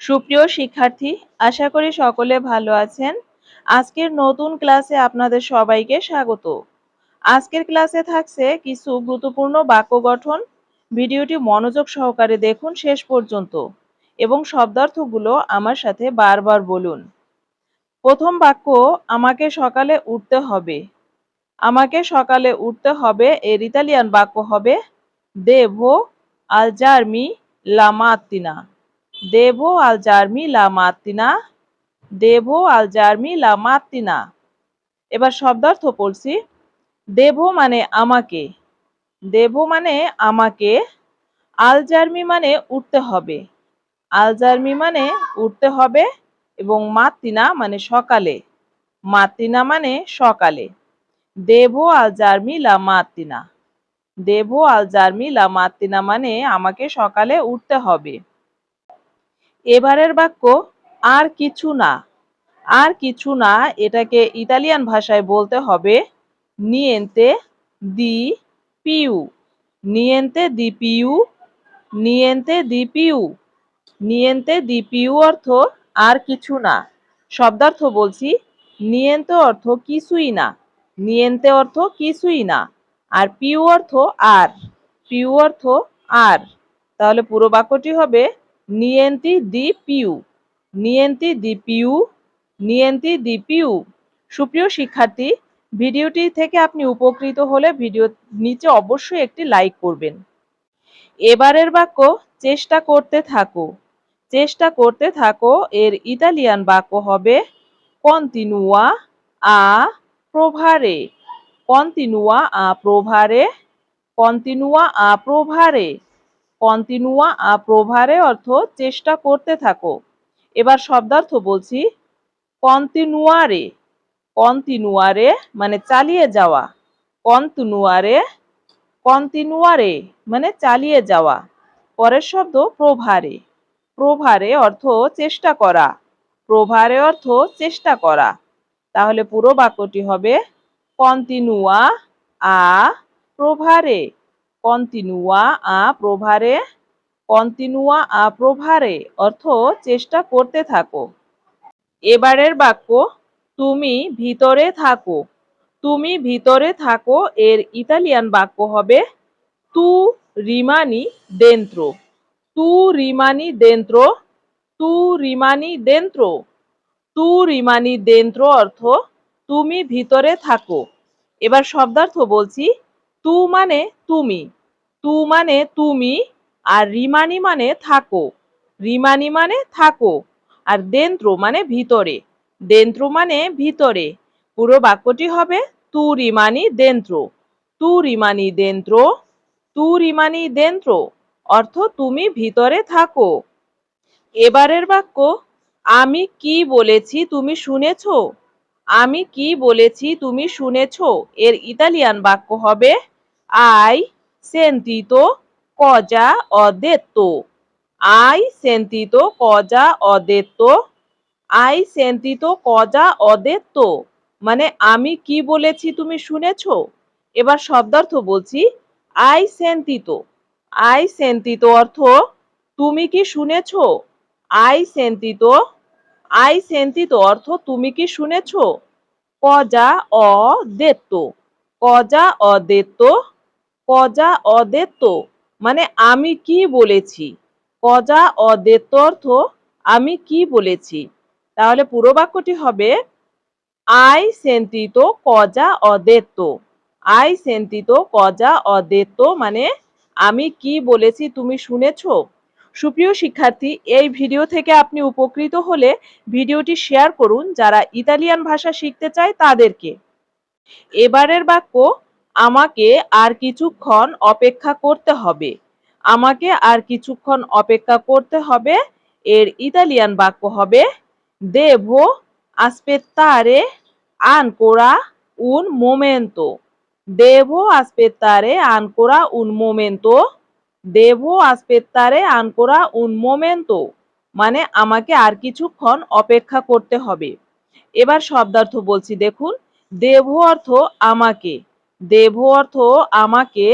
সুপ্রিয় শিক্ষার্থী, আশা করি সকলে ভালো আছেন। আজকের নতুন ক্লাসে আপনাদের সবাইকে স্বাগত। আজকের ক্লাসে থাকছে কিছু গুরুত্বপূর্ণ বাক্য গঠন। ভিডিওটি মনোযোগ সহকারে দেখুন শেষ পর্যন্ত এবং শব্দার্থগুলো আমার সাথে বারবার বলুন। প্রথম বাক্য, আমাকে সকালে উঠতে হবে। আমাকে সকালে উঠতে হবে এর ইতালিয়ান বাক্য হবে, দেভো আলজারমি লামাত্তিনা দেভো আলজারমি লামাত্তিনা দেভো আলজারমি লামাত্তিনা এবার শব্দার্থ পড়ছি দেভো মানে আমাকে দেভো মানে আমাকে আলজার্মি মানে উঠতে হবে আলজার্মি মানে উঠতে হবে এবং মাত্তিনা মানে সকালে মাত্তিনা মানে সকালে। দেভো আলজার্মি লা মাত্তিনা দেভো আলজার্মি লা মাত্তিনা মানে আমাকে সকালে উঠতে হবে। এবারের বাক্য, আর কিছু না। আর কিছু না এটাকে ইতালিয়ান ভাষায় বলতে হবে, নিয়েন্তে দি পিউ। নিয়েন্তে দি পিউ? নিয়েন্তে দি পিউ। নিয়েন্তে দি পিউ অর্থ, আর কিছু না। শব্দার্থ বলছি, নিয়েন্তে অর্থ কিছুই না। নিয়েন্তে অর্থ কিছুই না। আর পিউ অর্থ আর। পিউ অর্থ আর। তাহলে পুরো বাক্যটি হবে নিয়েন্তি দি পিউ নিয়েন্তি দি পিউ নিয়েন্তি দি সুপ্রিয় শিক্ষার্থী, ভিডিওটি থেকে আপনি উপকৃত হলে ভিডিও নিচে অবশ্যই একটি লাইক করবেন। এবারের বাক্য, চেষ্টা করতে থাকো। চেষ্টা করতে থাকো এর ইতালিয়ান বাক্য হবে, কন্টিনুয়া আ প্রভারে। কন্টিনুয়া আ প্রভারে। কন্টিনুয়া আ প্রভারে। কন্টিনুয়া আ প্রভারে অর্থ চেষ্টা করতে থাকো। এবার শব্দার্থ বলছি কন্টিনুয়ারে কন্টিনুয়ারে মানে চালিয়ে যাওয়া। কন্টিনুয়ারে কন্টিনুয়ারে মানে চালিয়ে যাওয়া। পরের শব্দ প্রভারে। প্রভারে অর্থ চেষ্টা করা। প্রভারে অর্থ চেষ্টা করা। তাহলে পুরো বাক্যটি হবে কন্টিনুয়া আ প্রভারে কন্টিনুয়া আ প্রভারে কন্টিনুয়া আ প্রভারে, অর্থ চেষ্টা করতে থাকো। এবারের বাক্য, তুমি ভিতরে থাকো। তুমি ভিতরে থাকো এর ইতালিয়ান বাক্য হবে, তু রিমানি দেন্ত্র। তু রিমানি দেন্ত্র। তু রিমানি দেন্ত্র। তু রিমানি দেন্ত্র অর্থ, তুমি ভিতরে থাকো। এবার শব্দার্থ বলছি, তু মানে তুমি। তু মানে তুমি আর রিমানি মানে থাকো। রিমানি মানে থাকো আর দেন্ত্র মানে ভিতরে। দেন্ত্র মানে ভিতরে। পুরো বাক্যটি হবে তু রিমানি দেন্ত্র। তু রিমানি দেন্ত্র। তু রিমানি দেন্ত্র অর্থ তুমি ভিতরে থাকো। এবারের বাক্য, আমি কি বলেছি তুমি শুনেছ? আমি কি বলেছি তুমি শুনেছ? এর ইতালিয়ান বাক্য হবে, আই সেন্তিতো কজা অদেত্তো আই সেন্তিতো কজা অদেত্তো আই সেন্তিতো কজা অদেত্তো মানে আমি কি বলেছি তুমি শুনেছ? এবার শব্দার্থ বলছি, আই সেন্তিতো আই সেন্তিতো অর্থ, তুমি কি শুনেছ? আই সেন্তিতো আই সেন্তিতো অর্থ, তুমি কি শুনেছ? কজা অদেত্ত কজা অদেত্ত কজা অদেত্ত? মানে আমি কি বলেছি? কজা অদেত্ত অর্থ আমি কি বলেছি? তাহলে পুরো বাক্যটি হবে, আই সেন্তিতো কজা অদেত্ত। আই সেন্তিতো কজা অদেত্ত মানে আমি কি বলেছি তুমি শুনেছো? সুপ্রিয় শিক্ষার্থী, এই ভিডিও থেকে আপনি উপকৃত হলে ভিডিওটি শেয়ার করুন যারা ইতালিয়ান ভাষা শিখতে চায় তাদেরকে। এবারের বাক্য আমাকে আর কিছুক্ষণ অপেক্ষা করতে হবে। আমাকে আর কিছুক্ষণ অপেক্ষা করতে হবে। এর ইতালিয়ান বাক্য হবে দেভো আসপেত্তারে আনকোরা উন মোমেন্তো দেভো আসপেত্তারে আনকোরা উন মোমেন্তো দেভো আসপেত্তারে আনকোরা উন মোমেন্তো মানে আমাকে আর কিছুক্ষণ অপেক্ষা করতে হবে। এবার শব্দার্থ বলছি, দেখুন। দেভ অর্থ আমাকে। দেভ অর্থ আমাকে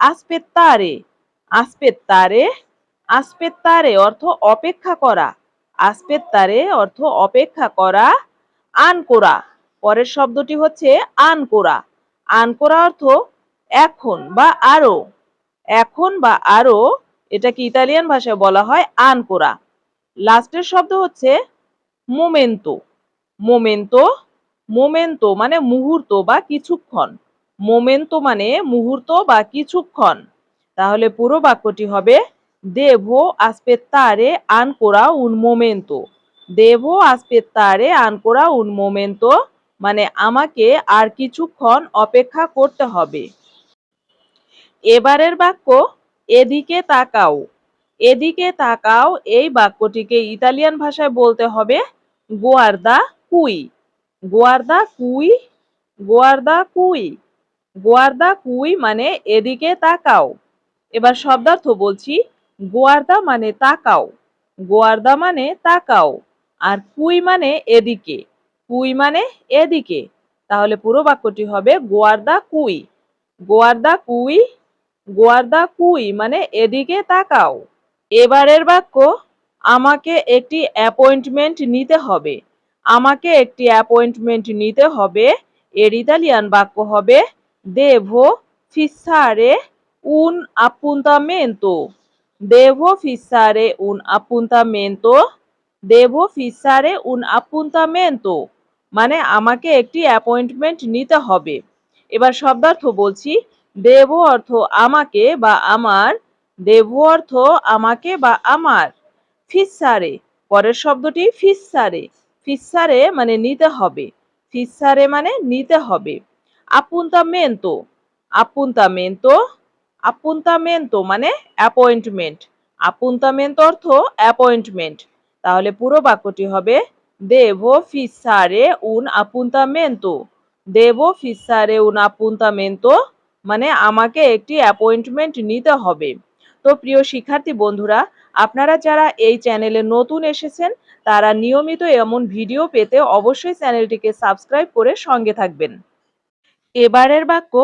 আসপেত্তারে আসপেত্তারে আসপেত্তারে অর্থ অপেক্ষা করা, আসপেত্তারে অর্থ অপেক্ষা করা, আনকোরা। পরের শব্দটি হচ্ছে আনকোরা। আনকোরা অর্থ এখন বা আরও। এখন বা আরও, এটাকে ইতালিয়ান ভাষায় বলা হয় আনকোরা। লাস্টের শব্দ হচ্ছে মোমেন্তো মোমেন্তো মোমেন্তো মানে মুহূর্ত বা কিছুক্ষণ। মোমেন্তো মানে মুহূর্ত বা কিছুক্ষণ। তাহলে পুরো বাক্যটি হবে, দেভো aspettare ancora un momento দেভো aspettare ancora un momento মানে আমাকে আর কিছুক্ষণ অপেক্ষা করতে হবে। এবারের বাক্য, এদিকে তাকাও। এদিকে তাকাও এই বাক্যটিকে ইতালিয়ান ভাষায় বলতে হবে, গোয়ার্দা কুই। গোয়ার্দা কুই? গোয়ার্দা কুই? গোয়ার্দা, কুই মানে এদিকে তাকাও। এবার শব্দার্থ বলছি, গোয়ার্দা মানে তাকাও, গোয়ার্দা মানে তাকাও, আর কুই মানে এদিকে, কুই মানে এদিকে। তাহলে পুরো বাক্যটি হবে গোয়ার্দা, কুই গোয়ার্দা কুই গোয়ার্দা, কুই মানে এদিকে তাকাও। এবারের বাক্য, আমাকে একটি অ্যাপয়েন্টমেন্ট নিতে হবে, আমাকে একটি অ্যাপয়েন্টমেন্ট নিতে হবে, এর ইতালিয়ান বাক্য হবে দেভো ফিসারে উন appuntamento দেভো ফিসারে উন appuntamento দেভো ফিসারে উন appuntamento মানে আমাকে একটি অ্যাপয়েন্টমেন্ট নিতে হবে। এবার শব্দার্থ বলছি দেব অর্থ আমাকে বা আমার দেব অর্থ আমাকে বা আমার। ফিসারে, পরের শব্দটি ফিসারে। ফিসারে মানে নিতে হবে। ফিসারে মানে নিতে হবে। আপুন্তামেন্তো আপুন্তামেন্তো আপুন্তামেন্তো মানে অ্যাপয়েন্টমেন্ট আপুন্তামেন্তো অর্থ অ্যাপয়েন্টমেন্ট তাহলে পুরো বাক্যটি হবে দেভো ফিসারে উন আপুন্তামেন্তো দেভো ফিসারে উন আপুন্তামেন্তো মানে আমাকে একটি অ্যাপয়েন্টমেন্ট নিতে হবে। তো প্রিয় শিক্ষার্থী বন্ধুরা, আপনারা যারা এই চ্যানেলে নতুন এসেছেন, তারা নিয়মিত এমন ভিডিও পেতে অবশ্যই চ্যানেলটিকে সাবস্ক্রাইব করে সঙ্গে থাকবেন। এবারের বাক্য,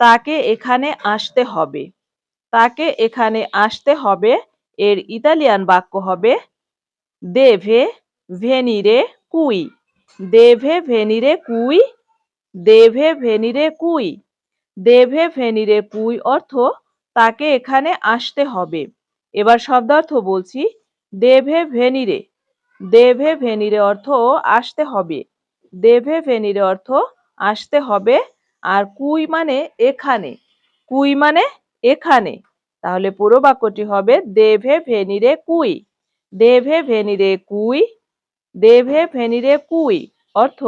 তাকে এখানে আসতে হবে। তাকে এখানে আসতে হবে, এর ইতালিয়ান বাক্য হবে, দেভে ভেনিরে কুই। দেভে ভেনিরে কুই? দেভে ভেনিরে কুই। দেভে ভেনিরে কুই অর্থ, তাকে এখানে আসতে হবে। এবার শব্দার্থ বলছি, দেভে ভেনিরে। দেভে ভেনিরে অর্থ, আসতে হবে। দেভে ভেনিরে অর্থ, আসতে হবে। আর কুই মানে এখানে, কুই মানে এখানে। তাহলে পুরো বাক্যটি হবে দেভে ভেনিরে কুই। দেভে ভেনিরে কুই, দেভে ভেনিরে কুই অর্থ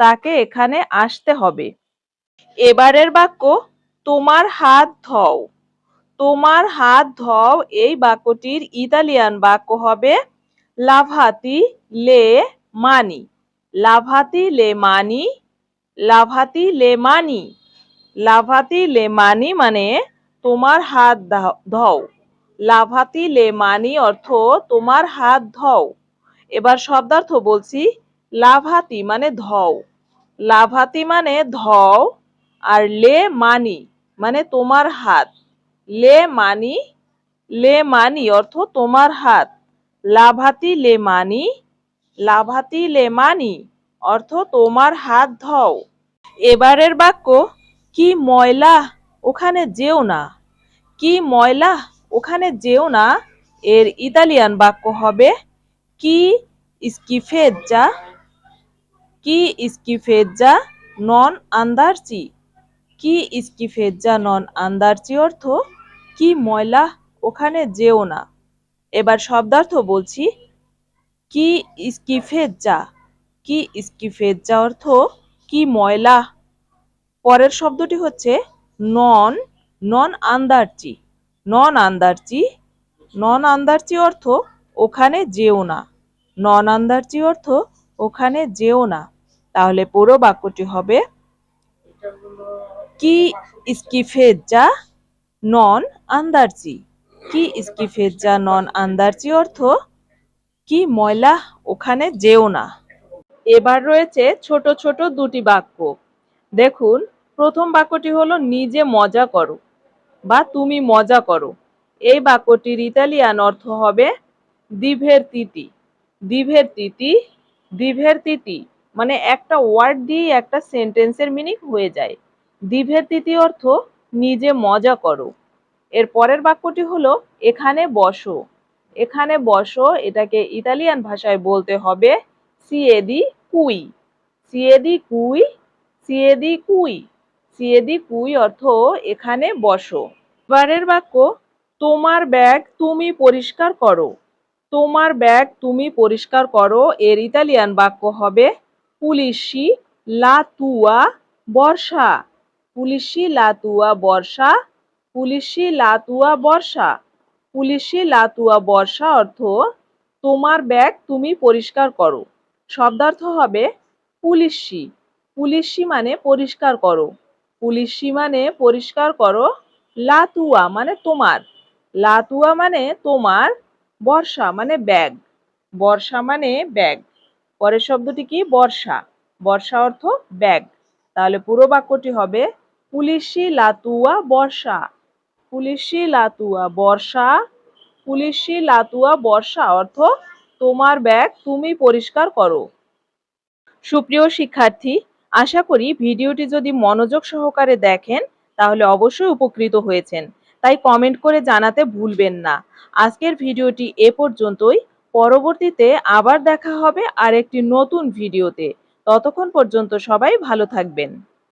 তাকে এখানে আসতে হবে। এবারের বাক্য, তোমার হাত ধও। তোমার হাত ধও, এই বাক্যটির ইতালিয়ান বাক্য হবে লাভাতি লে মানি। লাভাতি লে মানি লাভাতি লেমানি। লাভাতি লেমানি মানে তোমার হাত ধও। লাভাতি লেমানি অর্থ তোমার হাত ধও। এবার শব্দার্থ বলছি লাভাতি মানে ধও। লাভাতি মানে ধও আর লে মানি মানে তোমার হাত। লে মানি লে মানি অর্থ তোমার হাত। লাভাতি লে মানি লাভাতি লে মানি অর্থ তোমার হাত ধও। এবারের বাক্য, কি ময়লা ওখানে যেও না, কি ময়লা ওখানে যেও না এর ইতালিয়ান বাক্য হবে, কি স্কিফেজ্জা কি স্কিফেজ্জা নন আন্দারচি, কি স্কিফেজ্জা নন আন্দারচি অর্থ, কি ময়লা ওখানে যেও না এবার শব্দার্থ বলছি, কি স্কিফেজ্জা কি স্কিফেজ্জা অর্থ কি ময়লা? পরের শব্দটি হচ্ছে নন নন আন্দারচি নন আন্দারচি নন আন্দারচি অর্থ ওখানে যেও না, নন আন্দারচি অর্থ ওখানে যেও না। তাহলে পুরো বাক্যটি হবে কি স্কিফেজ্জা, নন আন্দারচি, কি স্কিফেজ্জা, নন আন্দারচি অর্থ কি ময়লা ওখানে যেও না। এবার রয়েছে ছোট ছোট দুটি বাক্য। দেখুন, প্রথম বাক্যটি হলো, নিজে মজা করো বা, তুমি মজা করো এই বাক্যটির ইতালিয়ান অর্থ হবে, দিভের তিতি দিভের তিতি দিভের তিতি মানে একটা ওয়ার্ড দিয়ে একটা সেন্টেন্সের মিনিং হয়ে যায়। দিভের তিতি অর্থ, নিজে মজা করো এর পরের বাক্যটি হলো, এখানে বসো এখানে বসো এটাকে ইতালিয়ান ভাষায় বলতে হবে সিয়েদি কুই সিয়েদি কুই সিয়েদি কুই সিয়েদি কুই অর্থ এখানে বসো। এবারের বাক্য, তোমার ব্যাগ তুমি পরিষ্কার করো। তোমার ব্যাগ তুমি পরিষ্কার করো এর ইতালিয়ান বাক্য হবে পুলিশি লাতুয়া বর্ষা। পুলিশি লাতুয়া বর্ষা, পুলিশি লাতুয়া বর্ষা। পুলিশি লাতুয়া বর্ষা অর্থ তোমার ব্যাগ তুমি পরিষ্কার করো। শব্দার্থ হবে পুলিশি। পুলিশি মানে পরিষ্কার করো। পুলিশি মানে পরিষ্কার করো, লাতুয়া মানে তোমার। লাতুয়া মানে তোমার বর্ষা মানে ব্যাগ। বর্ষা মানে ব্যাগ। পরের শব্দটি কি? বর্ষা। বর্ষা অর্থ ব্যাগ। তাহলে পুরো বাক্যটি হবে পুলিশি, লাতুয়া, বর্ষা। পুলিশি, লাতুয়া, বর্ষা। পুলিশি, লাতুয়া, বর্ষা অর্থ তোমার ব্যাগ তুমি পরিষ্কার করো। সুপ্রিয় শিক্ষার্থী, আশা করি ভিডিওটি যদি মনোযোগ সহকারে দেখেন, তাহলে অবশ্যই উপকৃত হয়েছেন। তাই কমেন্ট করে জানাতে ভুলবেন না। আজকের ভিডিওটি এ পর্যন্তই। পরবর্তীতে আবার দেখা হবে আরেকটি নতুন ভিডিওতে। ততক্ষণ পর্যন্ত সবাই ভালো থাকবেন।